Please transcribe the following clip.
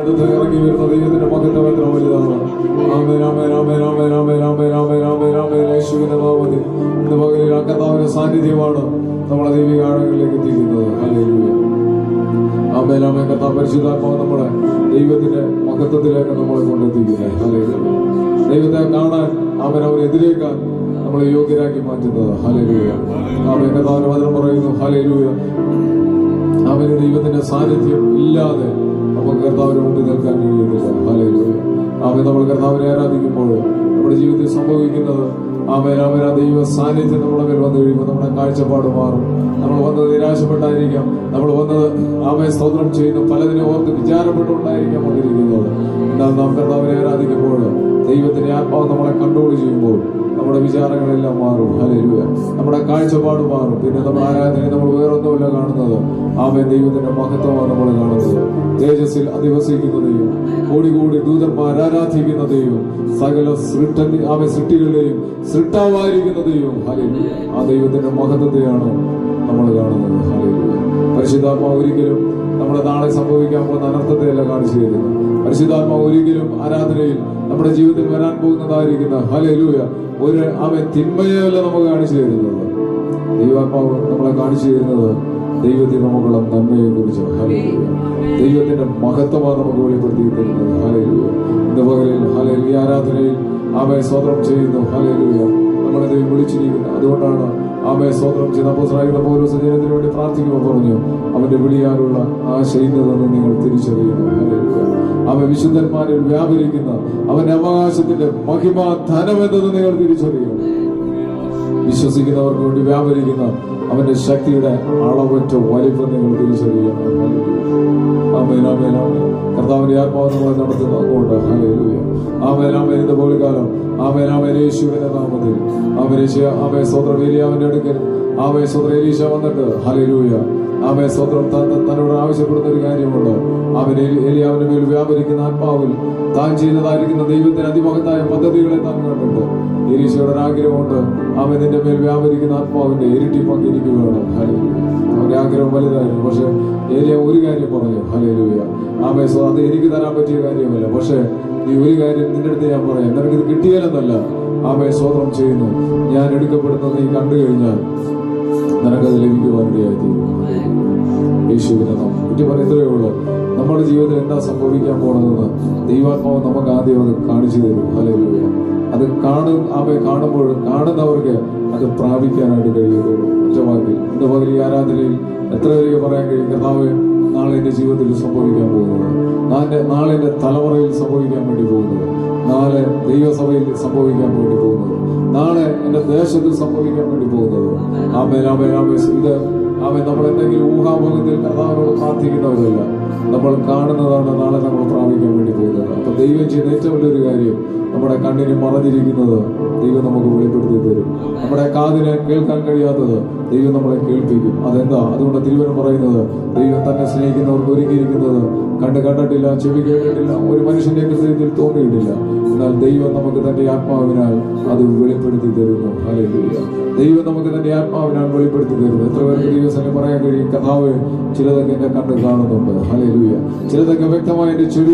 അടുത്ത് ഇറങ്ങി വരുന്ന ദൈവത്തിന്റെ മകത്വം എത്ര വലുതാണ്. ആമേൻ ആമേൻ ആമേൻ ആമേൻ ആമേൻ ആമേൻ ആമേൻ ആമേൻ ആമേൻ. യേശുവിന്റെ നാമത്തിൽ ഇന്ന് പകലിൽ ആ സാന്നിധ്യമാണ് നമ്മളെ ദൈവിക ആഴങ്ങളിലേക്ക് എത്തിക്കുന്നത്. ഹല്ലേലൂയ. ആമേ ആമേൻ. കർത്താവ് പരിശുദ്ധാത്മാവ് നമ്മളെ ദൈവത്തിന്റെ മഹത്വത്തിലേക്ക് നമ്മളെ കൊണ്ടെത്തിക്കുന്നത് ഹല്ലേലൂയ. ദൈവത്തെ കാണാൻ അവൻ അവനെതിരേക്കാൻ നമ്മളെ യോഗ്യരാക്കി മാറ്റുന്നത്. ഹല്ലേലൂയ. ആമേൻ കർത്താവിന്റെ വചനം പറയുന്നു. ഹല്ലേലൂയ. അവന് ദൈവത്തിന്റെ സാന്നിധ്യം ഇല്ലാതെ നമുക്ക് കർത്താവിനെ മുമ്പിൽ നിൽക്കാൻ കഴിയുന്നില്ല ആമേ നമ്മൾ കർത്താവിനെ ആരാധിക്കുമ്പോൾ നമ്മുടെ ജീവിതത്തിൽ സംഭവിക്കുന്നത് ആമേ ആമേൻ. ആ ദൈവ സാന്നിധ്യം നമ്മുടെ മേൽ വന്നു കഴിയുമ്പോൾ നമ്മുടെ കാഴ്ചപ്പാട് മാറും. നമ്മൾ വന്നത് നിരാശപ്പെട്ടായിരിക്കാം. നമ്മൾ വന്നത് ആമേ സ്തോത്രം ചെയ്യുന്ന പലതിനെ ഓർത്ത് വിചാരപ്പെട്ടുകൊണ്ടായിരിക്കാം വന്നിരിക്കുന്നത്. എന്നാൽ നാം കർത്താവിനെ ആരാധിക്കുമ്പോൾ ദൈവത്തിന്റെ ആത്മാവ് നമ്മളെ കൺട്രോൾ ചെയ്യുമ്പോൾ വിചാരങ്ങളെല്ലാം മാറും. ഹല്ലേലൂയ. നമ്മുടെ കാഴ്ചപ്പാട് മാറും. പിന്നെ നമ്മൾ ആരാധനയെ നമ്മൾ വേറൊന്നുമല്ല കാണുന്നത്. ആമേ ദൈവത്തിന്റെ മഹത്വമാണ് നമ്മൾ കാണുന്നത്. തേജസ്സിൽ അധിവസിക്കുന്ന ദൈവം. കോടി കോടി ദൂതന്മാർ ആരാധിക്കുന്ന ദൈവം. സകല സൃഷ്ട ആമേ സൃഷ്ടികളുടെയും സൃഷ്ടാവായിരിക്കുന്ന ദൈവം. ഹല്ലേലൂയ. ആ ദൈവത്തിന്റെ മഹത്വത്തെയാണ് നമ്മൾ കാണുന്നത്. ഹല്ലേലൂയ. പരിശുദ്ധാത്മാവ് ഒരിക്കലും നമ്മുടെ നാളെ സംഭവിക്കാൻ പോകുന്ന അനർത്ഥത്തെയല്ല കാണിച്ചു തരുന്നത് പരിശുദ്ധാത്മാവ് ഒരിക്കലും ആരാധനയിൽ നമ്മുടെ ജീവിതത്തിൽ വരാൻ പോകുന്നതായിരിക്കുന്ന ഹലൂയ ഒരു അവൻ തിന്മയല്ല നമുക്ക് കാണിച്ചു തരുന്നത് ദൈവാത്മാവ് നമ്മളെ കാണിച്ചു തരുന്നത് ദൈവത്തിന് നമുക്കുള്ള നന്മയെ കുറിച്ച്. ദൈവത്തിന്റെ മഹത്വമാണ് നമുക്ക് വെളിപ്പെടുത്തി തരുന്നത് ഹല്ലേലൂയ. ഇന്ന് പകലിൽ ഹലൽ ഈ ആരാധനയിൽ ആമയെ സ്വതന്ത്രം ചെയ്യുന്നു. ഹലൂയ നമ്മളെ ദൈവം വിളിച്ചിരിക്കുന്നു. അതുകൊണ്ടാണ് ആമയെ സ്വന്തം ചെയ്യുന്ന അപ്പോസ്തലനായിരുന്ന ഓരോ സജീവത്തിന് വേണ്ടി പ്രാർത്ഥിക്കുമ്പോൾ പറഞ്ഞു അവന്റെ വിളിയാലുള്ള ആ ചെയ്യുന്നതെന്ന് നിങ്ങൾ തിരിച്ചറിയണം അവ വിശുദ്ധന്മാരിൽ വ്യാപരിക്കുന്ന അവന്റെ അവകാശത്തിന്റെ മഹിമ ധനമെന്നത് നിങ്ങൾ തിരിച്ചറിയണം വിശ്വസിക്കുന്നവർക്ക് വേണ്ടി വ്യാപരിക്കുന്ന അവന്റെ ശക്തിയുടെ അളവറ്റ വലിപ്പം നിങ്ങൾ തിരിച്ചറിയണം കർത്താവിന്റെ ആത്മാവ് നമ്മളെ നടത്തുന്നുണ്ട് ഹലൂയ ആമേനാമേൻ ഇന്ന് പോലെ കാലം ആമേനാമേൻ നാമത്തിൽ. ആമേശ ആമേ സ്വന്തം ഏലിയാവിന്റെ അടുക്കൽ. ആമേ സ്വന്തം ഏലീശ വന്നിട്ട്. ഹലൂയ ആമേ സ്വന്തം തന്നോട് ആവശ്യപ്പെടുന്ന ഒരു കാര്യമുണ്ട്. അവൻ ഏലിയാവിന്റെ മേൽ വ്യാപരിക്കുന്ന ആത്മാവിൽ താൻ ചെയ്തതായിരിക്കുന്ന ദൈവത്തിന് അതിമഹത്തായ പദ്ധതികളെ താൻ കണ്ടിട്ട് ഈശോയുടെ ആഗ്രഹമുണ്ട്. അവൻ നിന്റെ മേൽ വ്യാപരിക്കുന്ന ആത്മാവിന്റെ ഇരട്ടി പങ്ക് എനിക്ക് വേണം. ഹല്ലേലൂയ. അവന്റെ ആഗ്രഹം വലുതായിരുന്നു. പക്ഷെ ഏലിയ ഒരു കാര്യം പറഞ്ഞു. ഹലേലൂയ ആമേ സോ അത് എനിക്ക് തരാൻ പറ്റിയ കാര്യമല്ല. പക്ഷെ ഈ ഒരു കാര്യം നിന്റെ അടുത്ത് ഞാൻ പറയാം. നിനക്ക് ഇത് കിട്ടിയാലെന്നല്ല ആമേ സ്വതന്ത്രം ചെയ്യുന്നു. ഞാൻ എടുക്കപ്പെടുന്നത് നീ കണ്ടു കഴിഞ്ഞാൽ നിനക്കത് ലഭിക്കുവാനിടയായി തീരും യേശുവിനെ നാം കുറ്റി പറയത്രേ ഉള്ളൂ. നമ്മുടെ ജീവിതത്തിൽ എന്താ സംഭവിക്കാൻ പോണതെന്ന് ദൈവാത്മാവ് നമുക്ക് ആദ്യം അത് കാണിച്ചു തരും. ഹല്ലേലൂയ. അത് കാണും അവയെ കാണുമ്പോൾ കാണുന്നവർക്ക് അത് പ്രാപിക്കാനായിട്ട് കഴിയുള്ളൂ ഒറ്റവാക്കിൽ എന്റെ പകൽ ആരാധനയിൽ എത്ര പേർക്ക് പറയാൻ കഴിയും? കർത്താവ് നാളെ എന്റെ ജീവിതത്തിൽ സംഭവിക്കാൻ പോകുന്നത്. നാളെ നാളെ എന്റെ തലമുറയിൽ സംഭവിക്കാൻ വേണ്ടി പോകുന്നത്. നാളെ ദൈവസഭയിൽ സംഭവിക്കാൻ വേണ്ടി പോകുന്നത്. നാളെ എന്റെ ദേശത്തിൽ സംഭവിക്കാൻ വേണ്ടി പോകുന്നത്. ആമേൻ ആമേൻ ആമേൻ. ഇത് ആമേൻ. നമ്മൾ എന്തെങ്കിലും ഊഹാമുഖത്തിൽ കഥാവിനോട് പ്രാർത്ഥിക്കുന്നവരല്ല. നമ്മൾ കാണുന്നതാണ് നാളെ നമ്മൾ പ്രാപിക്കാൻ വേണ്ടി പോകുന്നത്. അപ്പൊ ദൈവം ചെയ്യുന്ന ഏറ്റവും വലിയൊരു കാര്യം നമ്മുടെ കണ്ണിന് മറഞ്ഞിരിക്കുന്നത് ദൈവം നമുക്ക് വെളിപ്പെടുത്തി തരും. നമ്മുടെ കാതിന് കേൾക്കാൻ കഴിയാത്തത് ദൈവം നമ്മളെ കേൾപ്പിക്കും. അതെന്താ? അതുകൊണ്ട് തിരുവനം പറയുന്നത് ദൈവം തന്നെ സ്നേഹിക്കുന്നവർക്ക് ഒരുക്കിയിരിക്കുന്നത് കണ്ട് കണ്ടിട്ടില്ല ചെവി കേട്ടിട്ടില്ല ഒരു മനുഷ്യന്റെ നമുക്ക് തന്റെ ആത്മാവിനാൽ അത് വെളിപ്പെടുത്തി തരുന്നു. ദൈവം നമുക്ക് തന്റെ ആത്മാവിനാൽ വെളിപ്പെടുത്തി തരുന്നു. എത്ര പേർക്ക് ദൈവസനെ പറയാൻ കഴിയും? കഥാവ് ചിലതൊക്കെ എന്നെ കണ്ട് കാണുന്നുണ്ട്. ഹല്ലേലൂയ. ചിലതൊക്കെ വ്യക്തമായി എന്റെ ചെവി